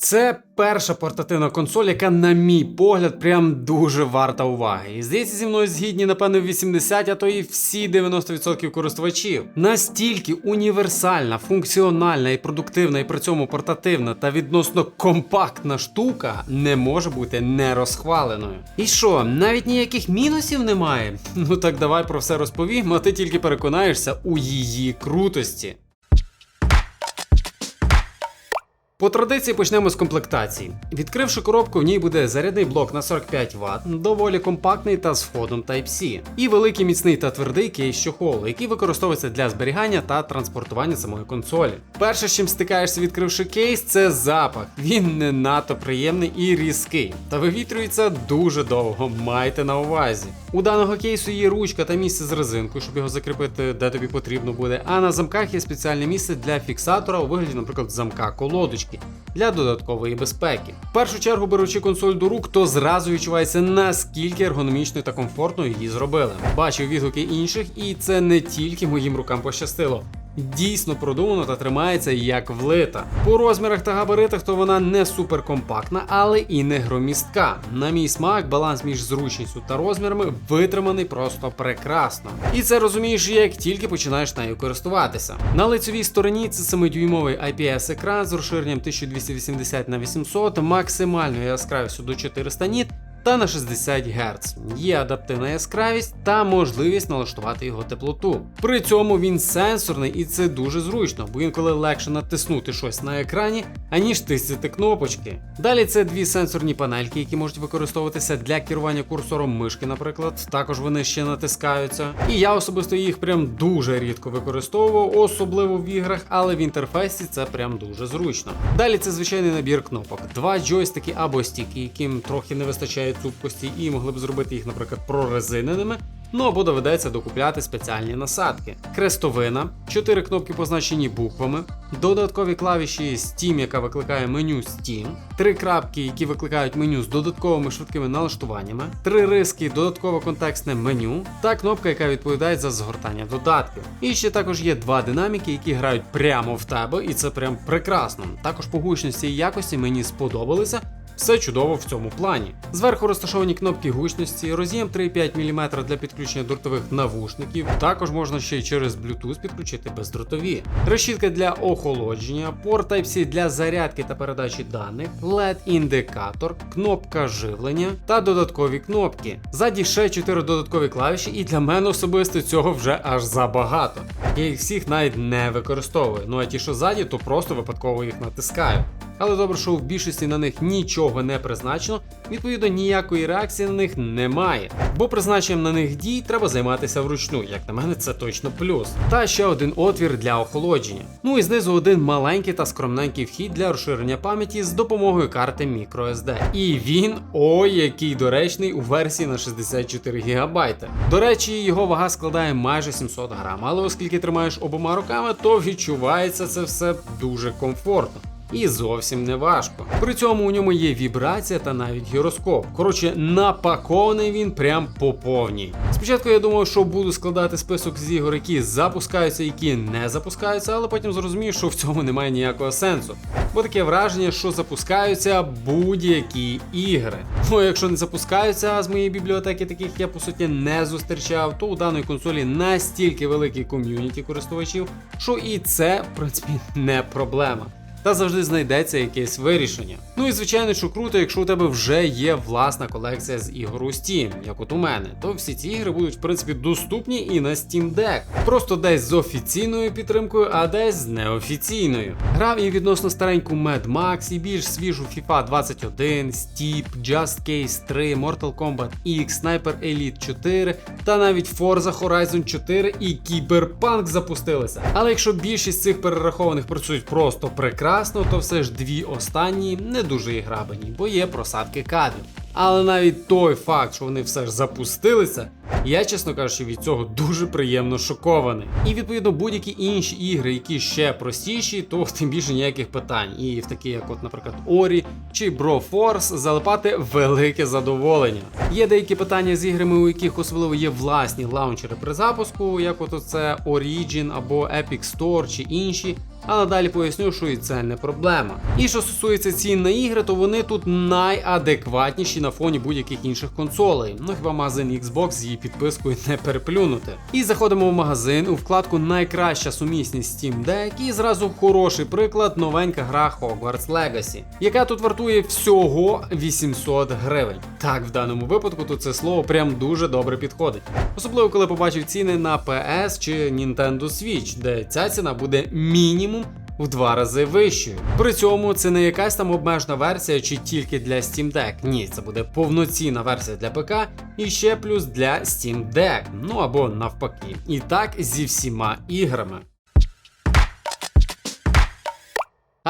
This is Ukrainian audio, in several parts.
Це перша портативна консоль, яка, на мій погляд, прям дуже варта уваги. І здається, зі мною згідні, напевно, 80, а то і всі 90% користувачів. Настільки універсальна, функціональна і продуктивна, і при цьому портативна та відносно компактна штука не може бути не розхваленою. І що, навіть ніяких мінусів немає? Ну так давай про все розповім, а ти тільки переконаєшся у її крутості. По традиції почнемо з комплектації. Відкривши коробку, в ній буде зарядний блок на 45 Вт, доволі компактний та з входом Type-C, і великий міцний та твердий кейс чохолу, який використовується для зберігання та транспортування самої консолі. Перше, з чим стикаєшся, відкривши кейс, це запах. Він не надто приємний і різкий, та вивітрюється дуже довго. Майте на увазі. У даного кейсу є ручка та місце з резинкою, щоб його закріпити де тобі потрібно буде. А на замках є спеціальне місце для фіксатора у вигляді, наприклад, замка колодочки для додаткової безпеки. В першу чергу, беручи консоль до рук, то зразу відчувається наскільки ергономічно та комфортно її зробили. Бачив відгуки інших, і це не тільки моїм рукам пощастило. Дійсно продумано та тримається як влита. По розмірах та габаритах то вона не суперкомпактна, але і не громістка. На мій смак, баланс між зручністю та розмірами витриманий просто прекрасно. І це розумієш, як тільки починаєш нею користуватися. На лицевій стороні це 7-дюймовий IPS екран з розширенням 1280 на 800, максимальною яскравістю до 400 ніт та на 60 Гц. Є адаптивна яскравість та можливість налаштувати його теплоту. При цьому він сенсорний і це дуже зручно, бо інколи легше натиснути щось на екрані, аніж тиснути кнопочки. Далі це дві сенсорні панельки, які можуть використовуватися для керування курсором мишки, наприклад. Також вони ще натискаються. І я особисто їх прям дуже рідко використовував, особливо в іграх, але в інтерфейсі це прям дуже зручно. Далі це звичайний набір кнопок, два джойстики або стіки, яким трохи не вистачає цупкості, і могли б зробити їх, наприклад, прорезиненими. Ну або доведеться докупляти спеціальні насадки. Крестовина, 4 кнопки позначені буквами, додаткові клавіші Steam, яка викликає меню Steam, три крапки, які викликають меню з додатковими швидкими налаштуваннями, три риски, додаткове контекстне меню та кнопка, яка відповідає за згортання додатків. І ще також є два динаміки, які грають прямо в тебе, і це прям прекрасно. Також по гучності і якості мені сподобалися. Все чудово в цьому плані. Зверху розташовані кнопки гучності, роз'єм 3,5 мм для підключення дротових навушників. Також можна ще й через Bluetooth підключити бездротові. Решітка для охолодження, порт Type-C для зарядки та передачі даних, LED-індикатор, кнопка живлення та додаткові кнопки. Ззаді ще 4 додаткові клавіші, і для мене особисто цього вже аж забагато. Я їх всіх навіть не використовую. Ну а ті, що ззаді, то просто випадково їх натискаю. Але добре, що в більшості на них нічого не призначено, відповідно ніякої реакції на них немає. Бо призначенням на них дій треба займатися вручну, як на мене, це точно плюс. Та ще один отвір для охолодження. Ну і знизу один маленький та скромненький вхід для розширення пам'яті з допомогою карти microSD. І він ой, який доречний у версії на 64 ГБ. До речі, його вага складає майже 700 грам, але оскільки тримаєш обома руками, то відчувається це все дуже комфортно. І зовсім не важко. При цьому у ньому є вібрація та навіть гіроскоп. Коротше, напакований він прям по повній. Спочатку я думав, що буду складати список з ігор, які запускаються, які не запускаються, але потім зрозумів, що в цьому немає ніякого сенсу. Бо таке враження, що запускаються будь-які ігри. Ну, якщо не запускаються, а з моєї бібліотеки таких я по суті не зустрічав, то у даної консолі настільки великий ком'юніті користувачів, що і це, в принципі, не проблема та завжди знайдеться якесь вирішення. Ну і звичайно, що круто, якщо у тебе вже є власна колекція з ігор у Steam, як от у мене, то всі ці ігри будуть в принципі доступні і на Steam Deck. Просто десь з офіційною підтримкою, а десь з неофіційною. Грав і відносно стареньку Mad Max, і більш свіжу FIFA 21, Steep, Just Case 3, Mortal Kombat X, Sniper Elite 4 та навіть Forza Horizon 4 і Cyberpunk запустилися. Але якщо більшість цих перерахованих працюють просто прекрасно, то все ж дві останні не дуже і бо є просадки кадрів. Але навіть той факт, що вони все ж запустилися, я, чесно кажучи, від цього дуже приємно шокований. І відповідно будь-які інші ігри, які ще простіші, то тим більше ніяких питань. І в такі, як, от, наприклад, Ori чи Bro Force, залипати велике задоволення. Є деякі питання з іграми, у яких особливо є власні лаунчери при запуску, як от це Origin або Epic Store чи інші. А надалі поясню, що і це не проблема. І що стосується цін на ігри, то вони тут найадекватніші на фоні будь-яких інших консолей. Ну хіба магазин Xbox з її підпискою не переплюнути. І заходимо в магазин у вкладку Найкраща сумісність Steam Deck і зразу хороший приклад новенька гра Hogwarts Legacy, яка тут вартує всього 800 гривень. Так, в даному випадку тут це слово прям дуже добре підходить. Особливо коли побачив ціни на PS чи Nintendo Switch, де ця ціна буде мінімум в два рази вищою. При цьому це не якась там обмежена версія чи тільки для Steam Deck. Ні, це буде повноцінна версія для ПК і ще плюс для Steam Deck. Ну або навпаки. І так зі всіма іграми.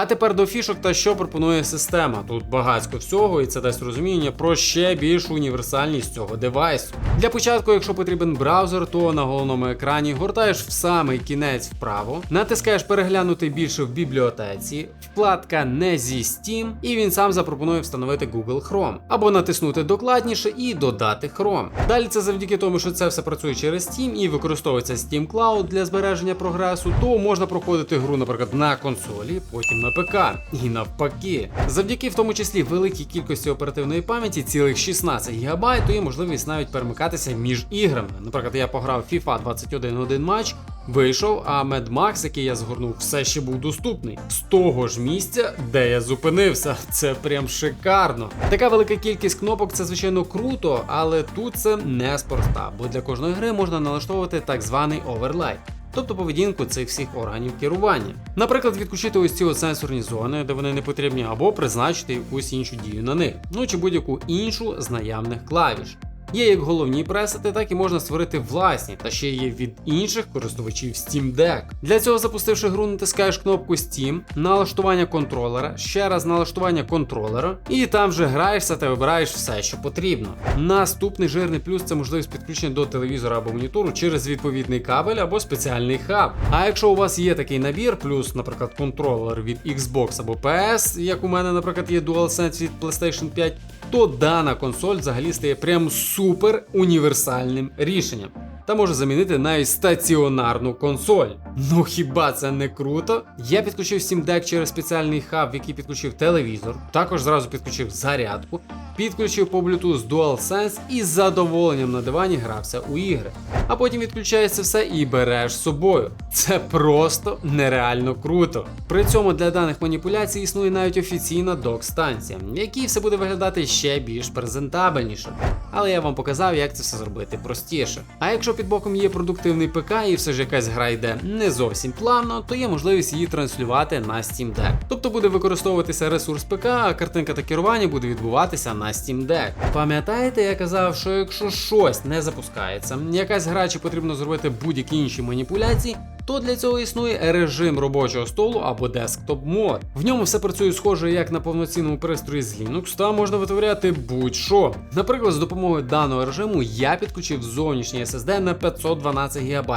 А тепер до фішок та що пропонує система. Тут багатько всього, і це дасть розуміння про ще більшу універсальність цього девайсу. Для початку, якщо потрібен браузер, то на головному екрані гортаєш в самий кінець вправо, натискаєш переглянути більше в бібліотеці, вкладка не зі Steam, і він сам запропонує встановити Google Chrome, або натиснути докладніше і додати Chrome. Далі це завдяки тому, що це все працює через Steam і використовується Steam Cloud для збереження прогресу, то можна проходити гру, наприклад, на консолі, потім на ПК і навпаки. Завдяки в тому числі великій кількості оперативної пам'яті, цілих 16 ГБ, є можливість навіть перемикатися між іграми. Наприклад, я пограв FIFA 21 один матч. Вийшов, а Mad Max, який я згорнув, все ще був доступний з того ж місця, де я зупинився. Це прям шикарно. Така велика кількість кнопок це звичайно круто, але тут це не спроста, бо для кожної гри можна налаштовувати так званий оверлей. Тобто поведінку цих всіх органів керування. Наприклад, відключити ось ці сенсорні зони, де вони не потрібні, або призначити якусь іншу дію на них, ну чи будь-яку іншу з наявних клавіш. Є як головні пресети, так і можна створити власні, та ще є від інших користувачів Steam Deck. Для цього, запустивши гру, натискаєш кнопку Steam, налаштування контролера, ще раз налаштування контролера, і там вже граєшся та вибираєш все, що потрібно. Наступний жирний плюс це можливість підключення до телевізора або монітору через відповідний кабель або спеціальний хаб. А якщо у вас є такий набір, плюс, наприклад, контролер від Xbox або PS, як у мене, наприклад, є DualSense від PlayStation 5, то дана консоль взагалі стає прям супер універсальним рішенням. Та може замінити навіть стаціонарну консоль. Ну хіба це не круто? Я підключив Steam Deck через спеціальний хаб, в який підключив телевізор, також зразу підключив зарядку, підключив по Bluetooth DualSense і з задоволенням на дивані грався у ігри. А потім відключається все і береш з собою. Це просто нереально круто. При цьому для даних маніпуляцій існує навіть офіційна док-станція, в якій все буде виглядати ще більш презентабельніше. Але я вам показав, як це все зробити простіше. А якщо під боком є продуктивний ПК і все ж якась гра йде не зовсім плавно, то є можливість її транслювати на Steam Deck. Тобто буде використовуватися ресурс ПК, а картинка та керування буде відбуватися на Steam Deck. Пам'ятаєте, я казав, що якщо щось не запускається, якась гра чи потрібно зробити будь-які інші маніпуляції, то для цього існує режим робочого столу або десктоп мод. В ньому все працює схоже як на повноцінному пристрої з Linux, та можна витворяти будь-що. Наприклад, з допомогою даного режиму я підключив зовнішній SSD на 512 ГБ.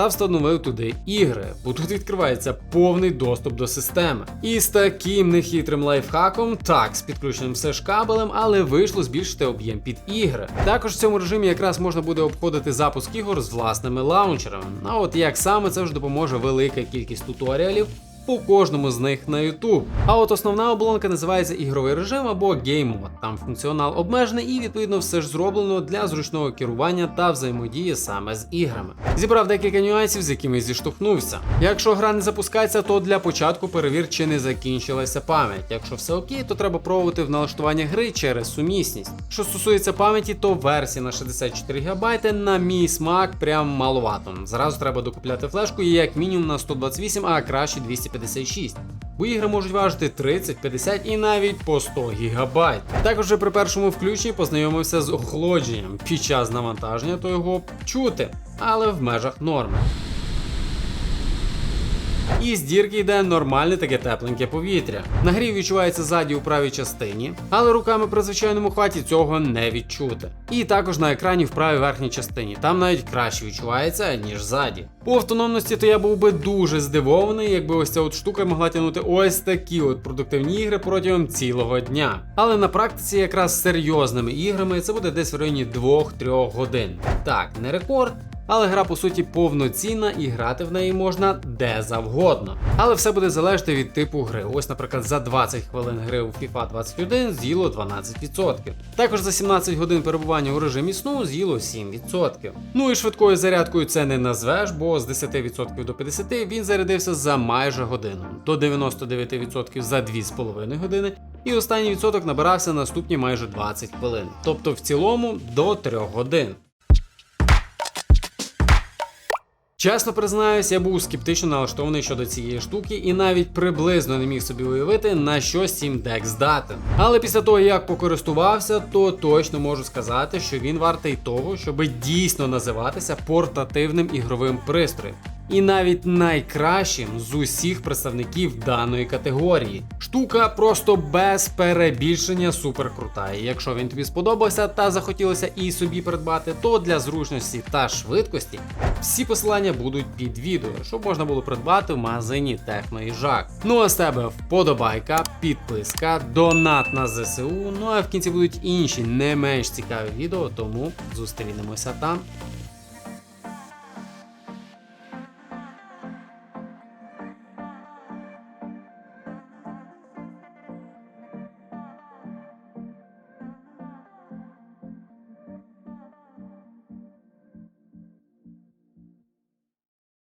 Та встановив туди ігри, бо тут відкривається повний доступ до системи. І з таким нехитрим лайфхаком, так, з підключеним все ж кабелем, але вийшло збільшити об'єм під ігри. Також в цьому режимі якраз можна буде обходити запуск ігор з власними лаунчерами. А от як саме це вже допоможе велика кількість туторіалів. По кожному з них на YouTube. А от основна оболонка називається ігровий режим або Game Mode. Там функціонал обмежений і відповідно все ж зроблено для зручного керування та взаємодії саме з іграми. Зібрав декілька нюансів, з якими зіштовхнувся. Якщо гра не запускається, то для початку перевір, чи не закінчилася пам'ять. Якщо все окей, то треба пробувати в налаштування гри через сумісність. Що стосується пам'яті, то версія на 64 ГБ на мій смак прям маловато. Зразу треба докупляти флешку як мінімум на 128, а краще 256. Бо ігри можуть важити 30, 50 і навіть по 100 ГБ. Також при першому включенні познайомився з охолодженням. Під час навантаження то його чути, але в межах норми. І з дірки йде нормальне таке тепленьке повітря. Нагрів відчувається ззаді у правій частині, але руками при звичайному хваті цього не відчути. І також на екрані в правій верхній частині. Там навіть краще відчувається, ніж ззаді. По автономності то я був би дуже здивований, якби ось ця от штука могла тягнути ось такі от продуктивні ігри протягом цілого дня. Але на практиці якраз серйозними іграми це буде десь в районі 2-3 годин. Так, не рекорд. Але гра по суті повноцінна і грати в неї можна де завгодно. Але все буде залежати від типу гри. Ось, наприклад, за 20 хвилин гри у FIFA 21 з'їло 12%. Також за 17 годин перебування у режимі сну з'їло 7%. Ну і швидкою зарядкою це не назвеш, бо з 10% до 50% він зарядився за майже годину, до 99% за 2,5 години. І останній відсоток набирався наступні майже 20 хвилин, тобто в цілому до 3 годин. Чесно признаюсь, я був скептично налаштований щодо цієї штуки і навіть приблизно не міг собі уявити, на що Steam Deck здатен. Але після того, як покористувався, то точно можу сказати, що він вартий того, щоб дійсно називатися портативним ігровим пристроєм. І навіть найкращим з усіх представників даної категорії. Штука просто без перебільшення супер крута. І якщо він тобі сподобався та захотілося і собі придбати, то для зручності та швидкості всі посилання будуть під відео, щоб можна було придбати в магазині Техно і Жак. Ну а з тебе вподобайка, підписка, донат на ЗСУ. Ну а в кінці будуть інші не менш цікаві відео, тому зустрінемося там.